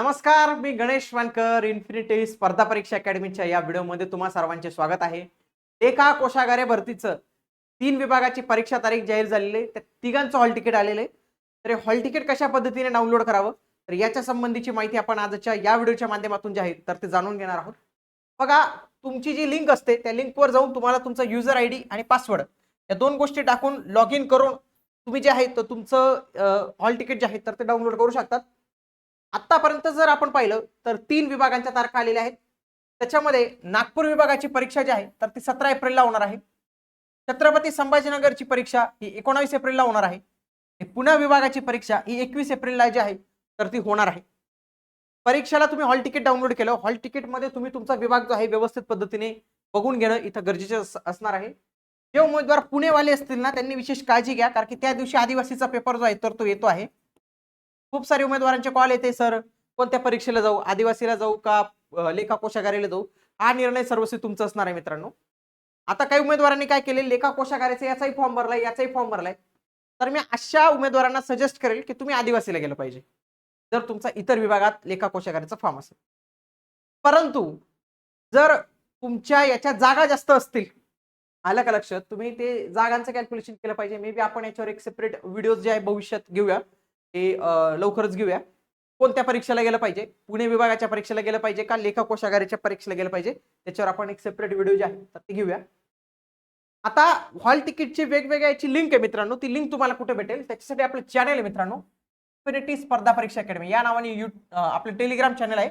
नमस्कार मी गणेश वानकर इन्फिनिटी स्पर्धा परीक्षा अकॅडमीच्या या व्हिडिओमध्ये तुम्हा सर्वांचे स्वागत आहे. एका कोशागारे भरतीचं तीन विभागाची परीक्षा तारीख जाहीर झालेली आहे. त्या तिघांचं हॉल तिकीट आलेलं आहे. तर हे हॉल तिकीट कशा पद्धतीने डाउनलोड करावं? तर याच्या संबंधीची माहिती आपण आजच्या या व्हिडिओच्या माध्यमातून जे आहे तर ते जाणून घेणार आहोत. बघा तुमची जी लिंक असते त्या लिंकवर जाऊन तुम्हाला तुमचा युजर आय डी आणि पासवर्ड या दोन गोष्टी टाकून लॉग इन करून तुम्ही जे आहे तर तुमचं हॉल तिकीट जे आहे तर ते डाउनलोड करू शकतात. आत्तापर्यंत जर आपण पाहिलं तर तीन विभागांच्या तारखा आलेल्या आहेत. त्याच्यामध्ये नागपूर विभागाची परीक्षा जी आहे तर ती सतरा एप्रिलला होणार आहे. छत्रपती संभाजीनगरची परीक्षा ही एकोणावीस एप्रिलला होणार आहे. पुणे विभागाची परीक्षा ही एकवीस एप्रिलला जी आहे तर ती होणार आहे. परीक्षेला तुम्ही हॉल तिकीट डाउनलोड केलं हॉल तिकीटमध्ये तुम्ही तुमचा विभाग जो आहे व्यवस्थित पद्धतीने बघून घेणं इथं गरजेचं असणार आहे. जे उमेदवार पुणेवाले असतील ना त्यांनी विशेष काळजी घ्या कारण की त्या दिवशी आदिवासीचा पेपर जो आहे तर तो येतो आहे. खूप सारे उमेदवारांचे कॉल येते सर कोणत्या परीक्षेला जाऊ? आदिवासीला जाऊ का लेखा कोशागारीला जाऊ? हा निर्णय सर्वस्वी तुमचा असणार आहे मित्रांनो. आता काही उमेदवारांनी काय केले? लेखा कोशागाराचा याचाही फॉर्म भरलाय याचाही फॉर्म भरलाय. तर मी अशा उमेदवारांना सजेस्ट करेल की तुम्ही आदिवासीला गेलं पाहिजे. जर तुमचा इतर विभागात लेखा कोशागाराचा फॉर्म असेल. परंतु जर तुमच्या याच्या जागा जास्त असतील आलं का लक्षात? तुम्ही ते जागांचं कॅल्क्युलेशन केलं पाहिजे. मे बी आपण याच्यावर एक सेपरेट व्हिडिओ जे आहे भविष्यात घेऊया. ते लवकरच घेऊया. कोणत्या परीक्षेला गेलं पाहिजे? पुणे विभागाच्या परीक्षेला गेलं पाहिजे का लेखा कोशागारीच्या परीक्षेला गेलं पाहिजे? त्याच्यावर आपण एक सेपरेट व्हिडिओ जे आहे तर ते घेऊया. आता हॉल तिकीटची वेगवेगळ्या याची लिंक आहे मित्रांनो. ती लिंक तुम्हाला कुठे भेटेल? त्याच्यासाठी आपलं चॅनल आहे मित्रांनो. इन्फिनिटी स्पर्धा परीक्षा अकॅडमी या नावाने यू आपलं टेलिग्राम चॅनल आहे.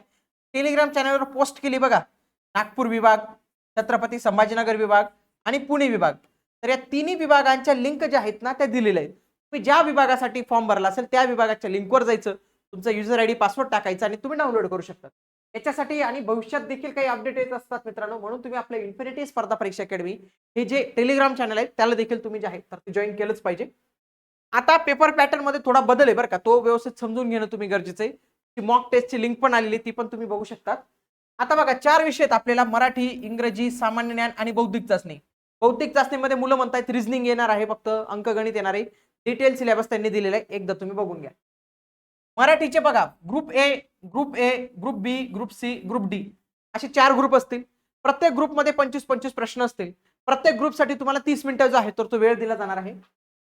टेलिग्राम चॅनलवर पोस्ट केली बघा. नागपूर विभाग छत्रपती संभाजीनगर विभाग आणि पुणे विभाग. तर या तिन्ही विभागांच्या लिंक ज्या आहेत ना त्या दिलेल्या आहेत. तुम्ही ज्या विभागासाठी फॉर्म भरला असेल त्या विभागाच्या लिंकवर जायचं. तुमचा युजर आय डी पासवर्ड टाकायचा आणि तुम्ही डाउनलोड करू शकता. याच्यासाठी आणि भविष्यात देखील काही अपडेट येत असतात मित्रांनो म्हणून तुम्ही आपल्या इन्फिनिटी स्पर्धा परीक्षा अकॅडमी हे जे टेलिग्राम चॅनल आहे त्याला देखील तुम्ही जे आहे तर ते जॉईन केलंच पाहिजे. आता पेपर पॅटर्नमध्ये थोडा बदल आहे बरं का. तो व्यवस्थित समजून घेणं तुम्ही गरजेचं आहे. मॉक टेस्टची लिंक पण आलेली ती पण तुम्ही बघू शकता. आता बघा चार विषय आहेत आपल्याला. मराठी इंग्रजी सामान्य ज्ञान आणि बौद्धिक चाचणी. बौद्धिक चाचणीमध्ये मुलं म्हणतायत रिझनिंग येणार आहे फक्त अंकगणित येणार आहे. डिटेल सिलेबस त्यांनी दिलेला आहे. एकदा तुम्ही बघून घ्या. मराठीचे बघा. Group A group A group B group C group D असे चार ग्रुप असतील. प्रत्येक ग्रुपमध्ये पंचवीस पंचवीस प्रश्न असतील. प्रत्येक ग्रुपसाठी तुम्हाला तीस मिनिटं जो आहे तर तो वेळ दिला जाणार आहे.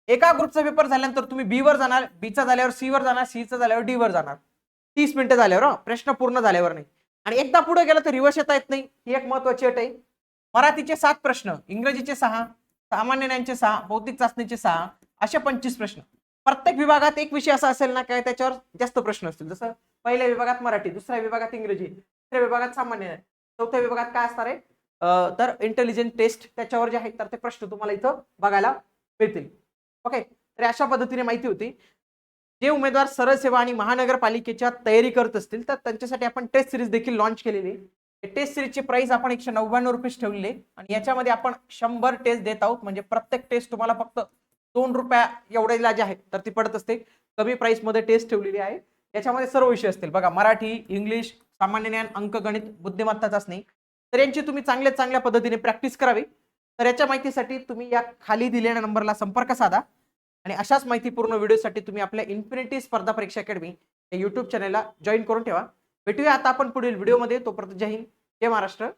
एका ग्रुपचा पेपर झाल्यानंतर तुम्ही बी वर जाणार बीचा झाल्यावर सी वर जाणार सीचा झाल्यावर डी वर जाणार. तीस मिनिटं झाल्यावर प्रश्न पूर्ण झाल्यावर नाही. आणि एकदा पुढे गेलं तर रिवर्स येता येत नाही. ही एक महत्वाची अट आहे. मराठीचे सात प्रश्न इंग्रजीचे सहा सामान्य ज्ञानचे सहा बौद्धिक चाचणीचे सहा असे पंचवीस प्रश्न. प्रत्येक विभागात एक विषय असा असेल ना काय त्याच्यावर जास्त प्रश्न असतील. जसं पहिल्या विभागात मराठी दुसऱ्या विभागात इंग्रजी तिसऱ्या विभागात सामान्य चौथ्या विभागात काय असणार आहे? तर इंटेलिजंट टेस्ट त्याच्यावर जे आहेत तर ते प्रश्न तुम्हाला इथं बघायला मिळतील. ओके तर अशा पद्धतीने माहिती होती. जे उमेदवार सरळ सेवा आणि महानगरपालिकेच्या तयारी करत असतील तर त्यांच्यासाठी आपण टेस्ट सिरीज देखील लॉन्च केलेली टेस्ट सिरीजची प्राइस आपण एकशे नव्याण्णव रुपये ठेवलेली आणि याच्यामध्ये आपण शंभर टेस्ट देत आहोत. म्हणजे प्रत्येक टेस्ट तुम्हाला फक्त रुपया एवढ्याला जे आहे तर ती पडत असते. कमी प्राइसमध्ये टेस्ट ठेवलेली आहे. याच्यामध्ये सर्व विषय असतील. बघा मराठी इंग्लिश सामान्य ज्ञान अंकगणित बुद्धिमत्ता चाचणी तर यांची तुम्ही चांगल्या चांगल्या पद्धतीने प्रॅक्टिस करावी. तर याच्या माहितीसाठी तुम्ही या खाली दिलेल्या नंबरला संपर्क साधा. आणि अशाच माहितीपूर्ण व्हिडिओसाठी तुम्ही आपल्या इन्फिनिटी स्पर्धा परीक्षा अकॅडमी या यूट्यूब चॅनलला जॉईन करून ठेवा. भेटूया आता आपण पुढील व्हिडिओमध्ये तोपर्यंत जय हिंद जय महाराष्ट्र.